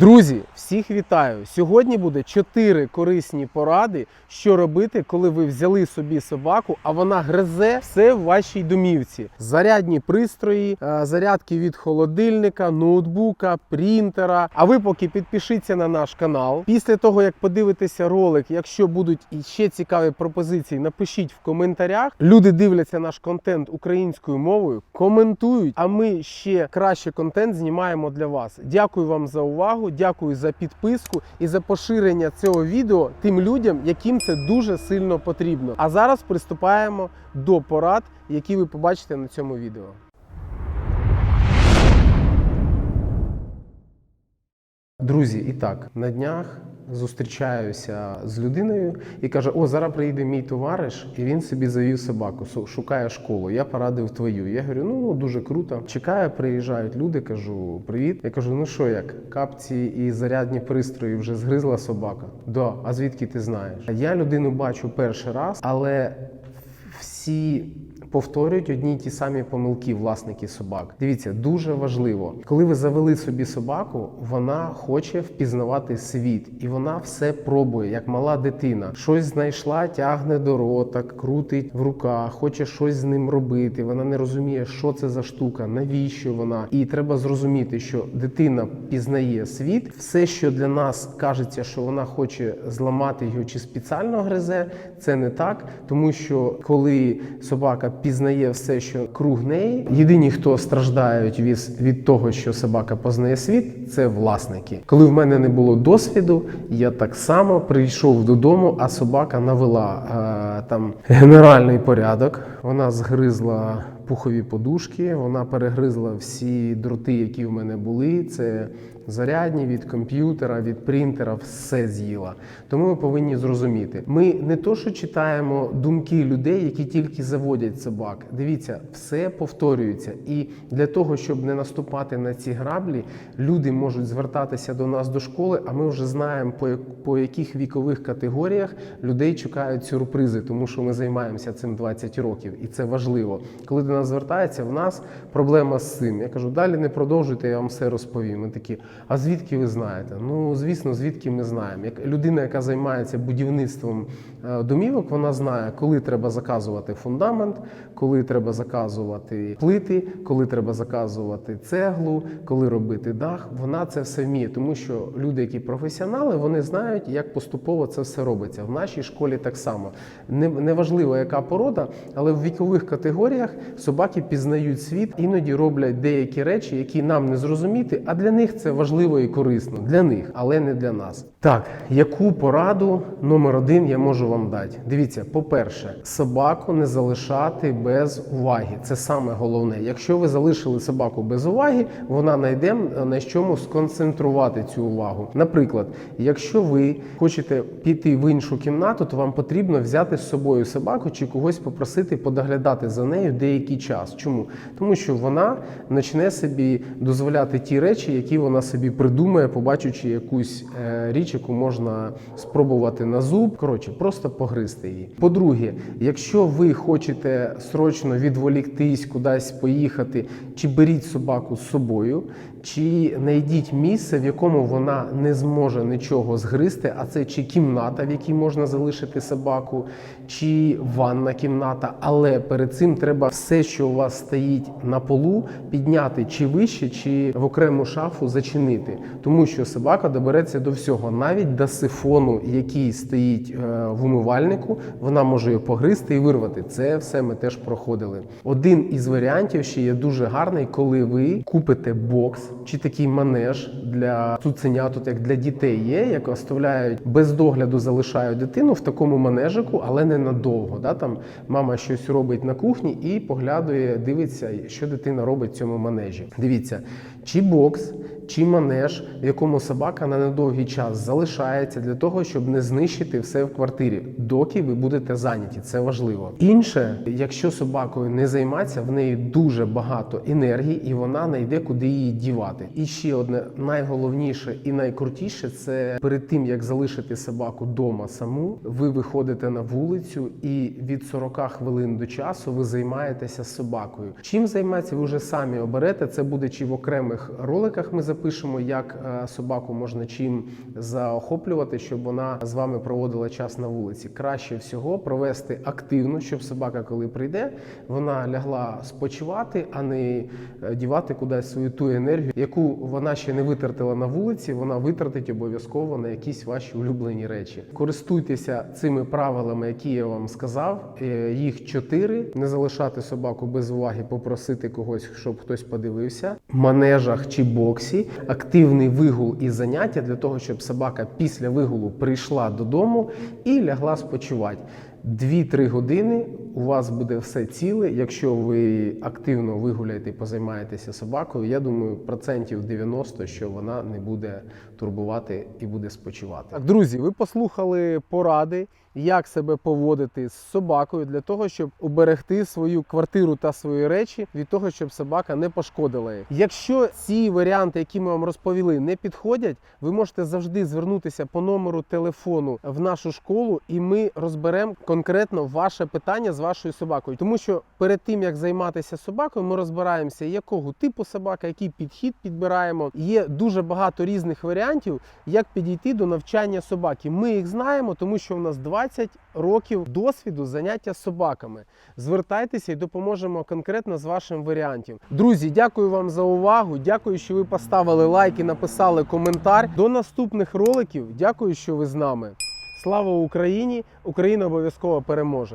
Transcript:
Друзі, всіх вітаю! Сьогодні буде 4 корисні поради, що робити, коли ви взяли собі собаку, а вона гризе все в вашій домівці. Зарядні пристрої, е, зарядки від холодильника, ноутбука, принтера. А ви поки підпишіться на наш канал. Після того, як подивитеся ролик, якщо будуть іще цікаві пропозиції, напишіть в коментарях. Люди дивляться наш контент українською мовою, коментують, а ми ще краще контент знімаємо для вас. Дякую вам за увагу, дякую за підписку і за поширення цього відео тим людям, яким це дуже сильно потрібно. А зараз приступаємо до порад, які ви побачите на цьому відео. Друзі, і так, на днях зустрічаюся з людиною і каже: О, зараз приїде мій товариш, і він собі завів собаку, шукає школу. Я порадив твою. Я говорю, ну, ну дуже круто. Чекаю, приїжджають люди. Кажу, привіт. Я кажу, ну що як, капці і зарядні пристрої вже згризла собака? Да, а звідки ти знаєш? Я людину бачу перший раз, але всі повторюють одні й ті самі помилки власники собак. Дивіться, дуже важливо, коли ви завели собі собаку, вона хоче впізнавати світ, і вона все пробує, як мала дитина. Щось знайшла, тягне до рота, крутить в руках, хоче щось з ним робити. Вона не розуміє, що це за штука, навіщо вона. І треба зрозуміти, що дитина пізнає світ. Все, що для нас кажеться, що вона хоче зламати його чи спеціально гризе, це не так, тому що коли собака пізнає все, що круг неї, єдині, хто страждають від, від того, що собака познає світ, це власники. Коли в мене не було досвіду, я так само прийшов додому, а собака навела е, там генеральний порядок. Вона згризла пухові подушки, вона перегризла всі дроти, які в мене були. Це зарядні від комп'ютера, від принтера, все з'їла. Тому ми повинні зрозуміти. Ми не то, що читаємо думки людей, які тільки заводять собак. Дивіться, все повторюється. І для того, щоб не наступати на ці граблі, люди можуть звертатися до нас до школи, а ми вже знаємо, по, як- по яких вікових категоріях людей чекають сюрпризи, тому що ми займаємося цим 20 років, і це важливо. Коли до нас звертається, в нас проблема з цим. Я кажу, далі не продовжуйте, я вам все розповім. Ми такі, а звідки ви знаєте? Ну, звісно, звідки ми знаємо. Як людина, яка займається будівництвом е, домівок, вона знає, коли треба заказувати фундамент, коли треба заказувати плити, коли треба заказувати цеглу, коли робити дах. Вона це все вміє, тому що люди, які професіонали, вони знають, як поступово це все робиться. В нашій школі так само. Неважливо, яка порода, але в вікових категоріях собаки пізнають світ, іноді роблять деякі речі, які нам не зрозуміти, а для них це важливо і корисно. Для них, але не для нас. Так, яку пораду номер один я можу вам дати? Дивіться, по-перше, собаку не залишати без уваги. Це саме головне. Якщо ви залишили собаку без уваги, вона знайде на чому сконцентрувати цю увагу. Наприклад, якщо ви хочете піти в іншу кімнату, то вам потрібно взяти з собою собаку чи когось попросити подоглядати за нею деякий час. Чому? Тому що вона почне собі дозволяти ті речі, які вона собі придумає, побачивши якусь е, річ, яку можна спробувати на зуб. Коротше, просто погризти її. По-друге, якщо ви хочете срочно відволіктись, кудись поїхати, чи беріть собаку з собою, чи знайдіть місце, в якому вона не зможе нічого згризти, а це чи кімната, в якій можна залишити собаку, чи ванна кімната. Але перед цим треба все, що у вас стоїть на полу, підняти чи вище, чи в окрему шафу зачинити. Тому що собака добереться до всього, навіть до сифону, який стоїть е, в умивальнику, вона може його погризти і вирвати. Це все ми теж проходили. Один із варіантів ще є дуже гарний, коли ви купите бокс чи такий манеж для цуценят, як для дітей є, як оставляють без догляду, залишають дитину в такому манежику, але не надовго. Да? Там мама щось робить на кухні і поглядує, дивиться, що дитина робить в цьому манежі. Дивіться, чи бокс, чи манеж, в якому собака на недовгий час залишається для того, щоб не знищити все в квартирі, доки ви будете зайняті. Це важливо. Інше, якщо собакою не займатися, в неї дуже багато енергії, і вона знайде, куди її дівати. І ще одне найголовніше і найкрутіше це перед тим як залишити собаку вдома саму, ви виходите на вулицю і від 40 хвилин до часу ви займаєтеся собакою. Чим займатися, ви вже самі оберете. Це буде чи в окремих роликах. Ми запишемо, як е, собаку можна чим заохоплювати, щоб вона з вами проводила час на вулиці. Краще всього провести активно, щоб собака, коли прийде, вона лягла спочивати, а не е, дівати кудись свою ту енергію, яку вона ще не витратила на вулиці. Вона витратить обов'язково на якісь ваші улюблені речі. Користуйтеся цими правилами, які я вам сказав. Е, Їх чотири: не залишати собаку без уваги, попросити когось, щоб хтось подивився. Манежах чи боксі активний вигул і заняття для того, щоб собака після вигулу прийшла додому і лягла спочивати. 2-3 години у вас буде все ціле. Якщо ви активно вигуляєте і позаймаєтеся собакою, я думаю, процентів 90, що вона не буде турбувати і буде спочивати. Так, друзі, ви послухали поради, як себе поводити з собакою для того, щоб уберегти свою квартиру та свої речі від того, щоб собака не пошкодила їх. Якщо ці варіанти, які ми вам розповіли, не підходять, ви можете завжди звернутися по номеру телефону в нашу школу, і ми розберемо конкретно ваше питання з вашою собакою. Тому що перед тим як займатися собакою, ми розбираємося, якого типу собака, який підхід підбираємо. Є дуже багато різних варіантів, як підійти до навчання собаки. Ми їх знаємо, тому що в нас 20 років досвіду заняття собаками. Звертайтеся і допоможемо конкретно з вашим варіантом. Друзі, дякую вам за увагу. Дякую, що ви поставили лайк і написали коментар. До наступних роликів. Дякую, що ви з нами. Слава Україні! Україна обов'язково переможе.